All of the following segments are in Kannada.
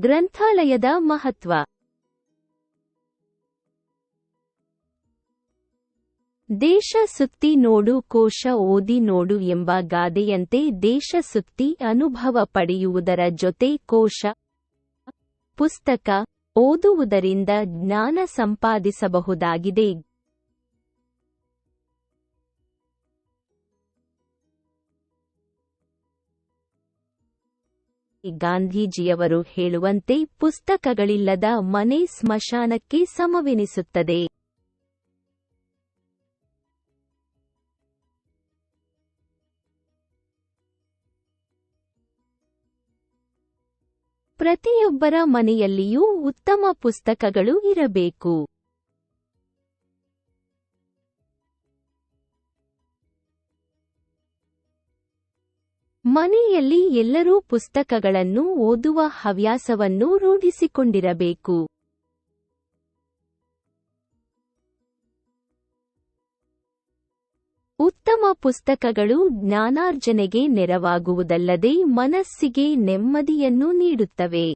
ಗ್ರಂಥಾಲಯದ ಮಹತ್ವ. ದೇಶ ಸುತ್ತಿ ನೋಡು, ಕೋಶ ಓದಿ ನೋಡು ಎಂಬ ಗಾದೆಯಂತೆ ದೇಶ ಸುತ್ತಿ ಅನುಭವ ಪಡೆಯುವುದರ ಜೊತೆ ಕೋಶ ಪುಸ್ತಕ ಓದುವುದರಿಂದ ಜ್ಞಾನ ಸಂಪಾದಿಸಬಹುದಾಗಿದೆ. ಗಾಂಧೀಜಿಯವರು ಹೇಳುವಂತೆ ಪುಸ್ತಕಗಳಿಲ್ಲದ ಮನೆ ಸ್ಮಶಾನಕ್ಕೆ ಸಮವೆನಿಸುತ್ತದೆ. ಪ್ರತಿಯೊಬ್ಬರ ಮನೆಯಲ್ಲಿಯೂ ಉತ್ತಮ ಪುಸ್ತಕಗಳು ಇರಬೇಕು. ಮನೆಯಲ್ಲಿ ಎಲ್ಲರೂ ಪುಸ್ತಕಗಳನ್ನು ಓದುವ ಹವ್ಯಾಸವನ್ನು ರೂಢಿಸಿಕೊಂಡಿರಬೇಕು. ಉತ್ತಮ ಪುಸ್ತಕಗಳು ಜ್ಞಾನಾರ್ಜನೆಗೆ ನೆರವಾಗುವುದಲ್ಲದೆ ಮನಸ್ಸಿಗೆ ನೆಮ್ಮದಿಯನ್ನು ನೀಡುತ್ತವೆ.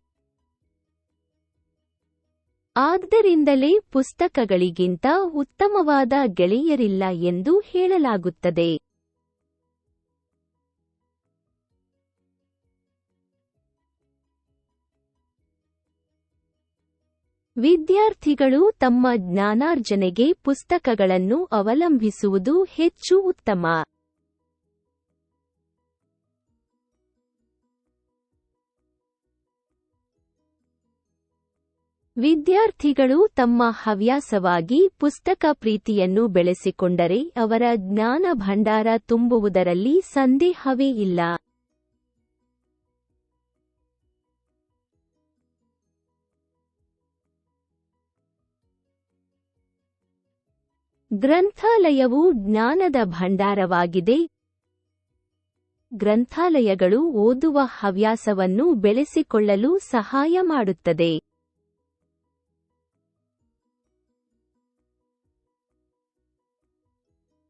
ಆದ್ದರಿಂದಲೇ ಪುಸ್ತಕಗಳಿಗಿಂತ ಉತ್ತಮವಾದ ಗೆಳೆಯರಿಲ್ಲ ಎಂದು ಹೇಳಲಾಗುತ್ತದೆ. ವಿದ್ಯಾರ್ಥಿಗಳು ತಮ್ಮ ಜ್ಞಾನಾರ್ಜನೆಗೆ ಪುಸ್ತಕಗಳನ್ನು ಅವಲಂಬಿಸುವುದು ಹೆಚ್ಚು ಉತ್ತಮ. ವಿದ್ಯಾರ್ಥಿಗಳು ತಮ್ಮ ಹವ್ಯಾಸವಾಗಿ ಪುಸ್ತಕ ಪ್ರೀತಿಯನ್ನು ಬೆಳೆಸಿಕೊಂಡರೆ ಅವರ ಜ್ಞಾನ ಭಂಡಾರ ತುಂಬುವುದರಲ್ಲಿ ಸಂದೇಹವೇ ಇಲ್ಲ. ಗ್ರಂಥಾಲಯವು ಜ್ಞಾನದ ಭಂಡಾರವಾಗಿದೆ. ಗ್ರಂಥಾಲಯಗಳು ಓದುವ ಹವ್ಯಾಸವನ್ನು ಬೆಳೆಸಿಕೊಳ್ಳಲು ಸಹಾಯ ಮಾಡುತ್ತದೆ.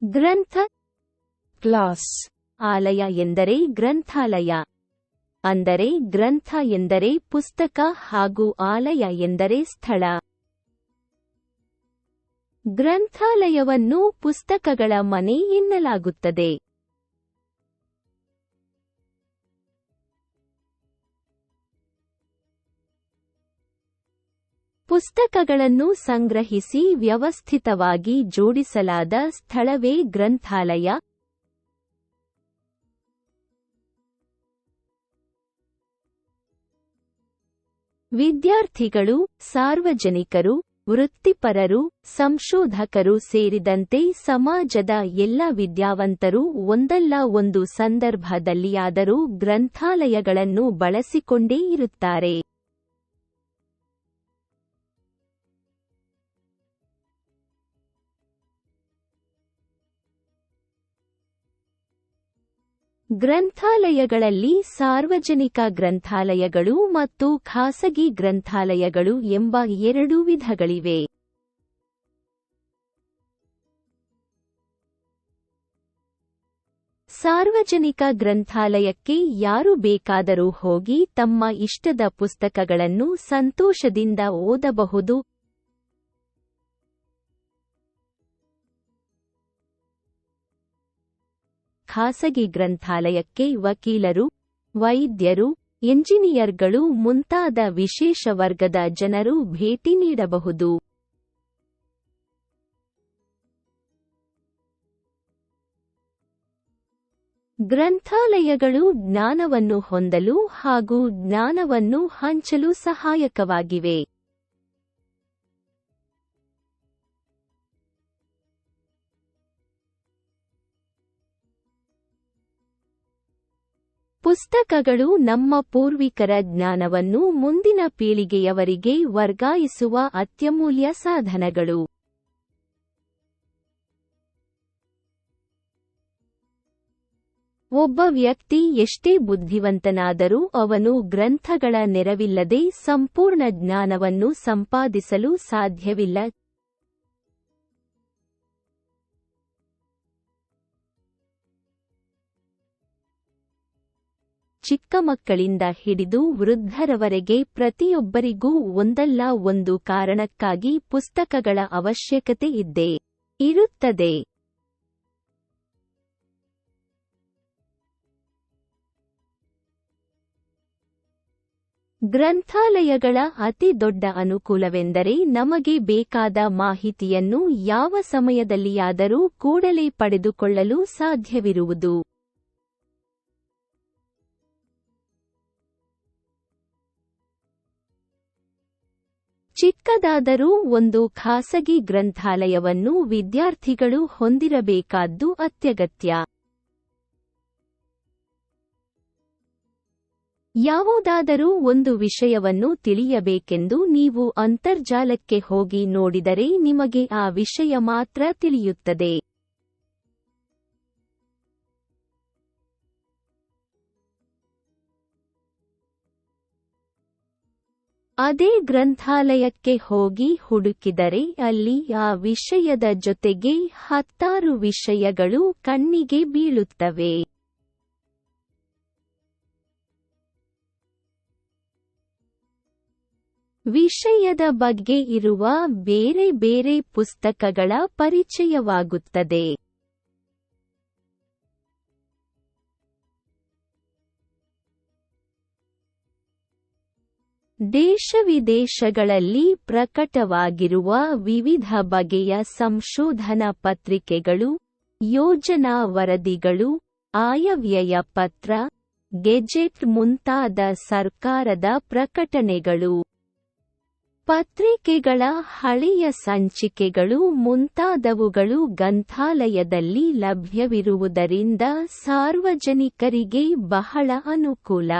ಗ್ರಂಥ ಕ್ಲಾಸ್ ಆಲಯ ಎಂದರೆ ಗ್ರಂಥಾಲಯ. ಅಂದರೆ ಗ್ರಂಥ ಎಂದರೆ ಪುಸ್ತಕ ಹಾಗೂ ಆಲಯ ಎಂದರೆ ಸ್ಥಳ. ಗ್ರಂಥಾಲಯವನ್ನು ಪುಸ್ತಕಗಳ ಮನೆ ಎನ್ನಲಾಗುತ್ತದೆ. ಪುಸ್ತಕಗಳನ್ನು ಸಂಗ್ರಹಿಸಿ ವ್ಯವಸ್ಥಿತವಾಗಿ ಜೋಡಿಸಲಾದ ಸ್ಥಳವೇ ಗ್ರಂಥಾಲಯ. ವಿದ್ಯಾರ್ಥಿಗಳು ಸಾರ್ವಜನಿಕರು ವೃತ್ತಿಪರರು ಸಂಶೋಧಕರು ಸೇರಿದಂತೆ ಸಮಾಜದ ಎಲ್ಲ ವಿದ್ಯಾವಂತರು ಒಂದಲ್ಲ ಒಂದು ಸಂದರ್ಭದಲ್ಲಿಯಾದರೂ ಗ್ರಂಥಾಲಯಗಳನ್ನು ಬಳಸಿಕೊಂಡೇ ಇರುತ್ತಾರೆ. ಗ್ರಂಥಾಲಯಗಳಲ್ಲಿ ಸಾರ್ವಜನಿಕ ಗ್ರಂಥಾಲಯಗಳು ಮತ್ತು ಖಾಸಗಿ ಗ್ರಂಥಾಲಯಗಳು ಎಂಬ ಎರಡು ವಿಧಗಳಿವೆ. ಸಾರ್ವಜನಿಕ ಗ್ರಂಥಾಲಯಕ್ಕೆ ಯಾರು ಬೇಕಾದರೂ ಹೋಗಿ ತಮ್ಮ ಇಷ್ಟದ ಪುಸ್ತಕಗಳನ್ನು ಸಂತೋಷದಿಂದ ಓದಬಹುದು ಖಾಸಗಿ ಗ್ರಂಥಾಲಯಕ್ಕೆ ವಕೀಲರು, ವೈದ್ಯರು, ಎಂಜಿನಿಯರ್ಗಳು ಮುಂತಾದ ವಿಶೇಷ ವರ್ಗದ ಜನರು ಭೇಟಿ ನೀಡಬಹುದು. ಗ್ರಂಥಾಲಯಗಳು ಜ್ಞಾನವನ್ನು ಹೊಂದಲು ಹಾಗೂ ಜ್ಞಾನವನ್ನು ಹಂಚಲು ಸಹಾಯಕವಾಗಿವೆ. ಪುಸ್ತಕಗಳು ನಮ್ಮ ಪೂರ್ವಿಕರ ಜ್ಞಾನವನ್ನು ಮುಂದಿನ ಪೀಳಿಗೆಯವರಿಗೆ ವರ್ಗಾಯಿಸುವ ಅತ್ಯಮೂಲ್ಯ ಸಾಧನಗಳು. ಒಬ್ಬ ವ್ಯಕ್ತಿ ಎಷ್ಟೇ ಬುದ್ಧಿವಂತನಾದರೂ ಅವನು ಗ್ರಂಥಗಳ ನೆರವಿಲ್ಲದೆ ಸಂಪೂರ್ಣ ಜ್ಞಾನವನ್ನು ಸಂಪಾದಿಸಲು ಸಾಧ್ಯವಿಲ್ಲ. ಚಿಕ್ಕ ಮಕ್ಕಳಿಂದ ಹಿಡಿದು ವೃದ್ಧರವರೆಗೆ ಪ್ರತಿಯೊಬ್ಬರಿಗೂ ಒಂದಲ್ಲ ಒಂದು ಕಾರಣಕ್ಕಾಗಿ ಪುಸ್ತಕಗಳ ಅವಶ್ಯಕತೆ ಇದ್ದೇ ಇರುತ್ತದೆ. ಗ್ರಂಥಾಲಯಗಳ ಅತಿ ದೊಡ್ಡ ಅನುಕೂಲವೆಂದರೆ ನಮಗೆ ಬೇಕಾದ ಮಾಹಿತಿಯನ್ನು ಯಾವ ಸಮಯದಲ್ಲಿಯಾದರೂ ಕೂಡಲೇ ಪಡೆದುಕೊಳ್ಳಲು ಸಾಧ್ಯವಿರುವುದು. ಚಿಕ್ಕದಾದರೂ ಒಂದು ಖಾಸಗಿ ಗ್ರಂಥಾಲಯವನ್ನು ವಿದ್ಯಾರ್ಥಿಗಳು ಹೊಂದಿರಬೇಕಾದ್ದು ಅತ್ಯಗತ್ಯ. ಯಾವುದಾದರೂ ಒಂದು ವಿಷಯವನ್ನು ತಿಳಿಯಬೇಕೆಂದು ನೀವು ಅಂತರ್ಜಾಲಕ್ಕೆ ಹೋಗಿ ನೋಡಿದರೆ ನಿಮಗೆ ಆ ವಿಷಯ ಮಾತ್ರ ತಿಳಿಯುತ್ತದೆ. ಅದೇ ಗ್ರಂಥಾಲಯಕ್ಕೆ ಹೋಗಿ ಹುಡುಕಿದರೆ ಅಲ್ಲಿ ಆ ವಿಷಯದ ಜೊತೆಗೆ ಹತ್ತಾರು ವಿಷಯಗಳು ಕಣ್ಣಿಗೆ ಬೀಳುತ್ತವೆ. ವಿಷಯದ ಬಗ್ಗೆ ಇರುವ ಬೇರೆ ಬೇರೆ ಪುಸ್ತಕಗಳ ಪರಿಚಯವಾಗುತ್ತದೆ. ದೇಶವಿದೇಶಗಳಲ್ಲಿ ಪ್ರಕಟವಾಗಿರುವ ವಿವಿಧ ಬಗೆಯ ಸಂಶೋಧನಾ ಪತ್ರಿಕೆಗಳು, ಯೋಜನಾ ವರದಿಗಳು, ಆಯವ್ಯಯ ಪತ್ರ, ಗೆಜೆಟ್ ಮುಂತಾದ ಸರ್ಕಾರದ ಪ್ರಕಟಣೆಗಳು. ಪತ್ರಿಕೆಗಳ ಹಳೆಯ ಸಂಚಿಕೆಗಳು ಮುಂತಾದವುಗಳು ಗ್ರಂಥಾಲಯದಲ್ಲಿ ಲಭ್ಯವಿರುವುದರಿಂದ ಸಾರ್ವಜನಿಕರಿಗೆ ಬಹಳ ಅನುಕೂಲ.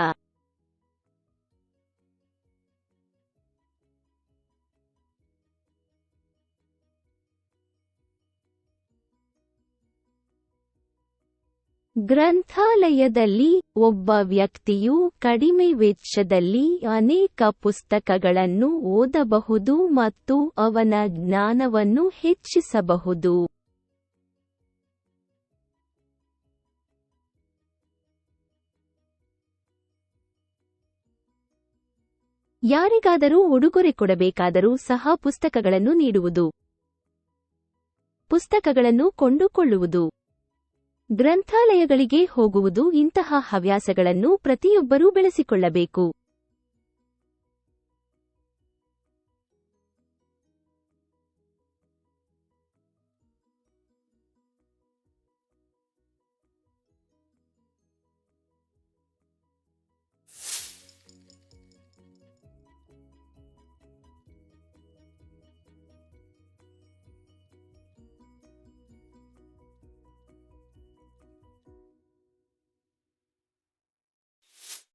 ಗ್ರಂಥಾಲಯದಲ್ಲಿ ಒಬ್ಬ ವ್ಯಕ್ತಿಯು ಕಡಿಮೆ ವೆಚ್ಚದಲ್ಲಿ ಅನೇಕ ಪುಸ್ತಕಗಳನ್ನು ಓದಬಹುದು ಮತ್ತು ಅವನ ಜ್ಞಾನವನ್ನು ಹೆಚ್ಚಿಸಬಹುದು. ಯಾರಿಗಾದರೂ ಉಡುಗೊರೆ ಕೊಡಬೇಕಾದರೂ ಸಹ ಪುಸ್ತಕಗಳನ್ನು ನೀಡುವುದು. ಪುಸ್ತಕಗಳನ್ನು ಕೊಂಡುಕೊಳ್ಳುವುದು. ಗ್ರಂಥಾಲಯಗಳಿಗೆ ಹೋಗುವುದು ಇಂತಹ ಹವ್ಯಾಸಗಳನ್ನು ಪ್ರತಿಯೊಬ್ಬರೂ ಬೆಳೆಸಿಕೊಳ್ಳಬೇಕು.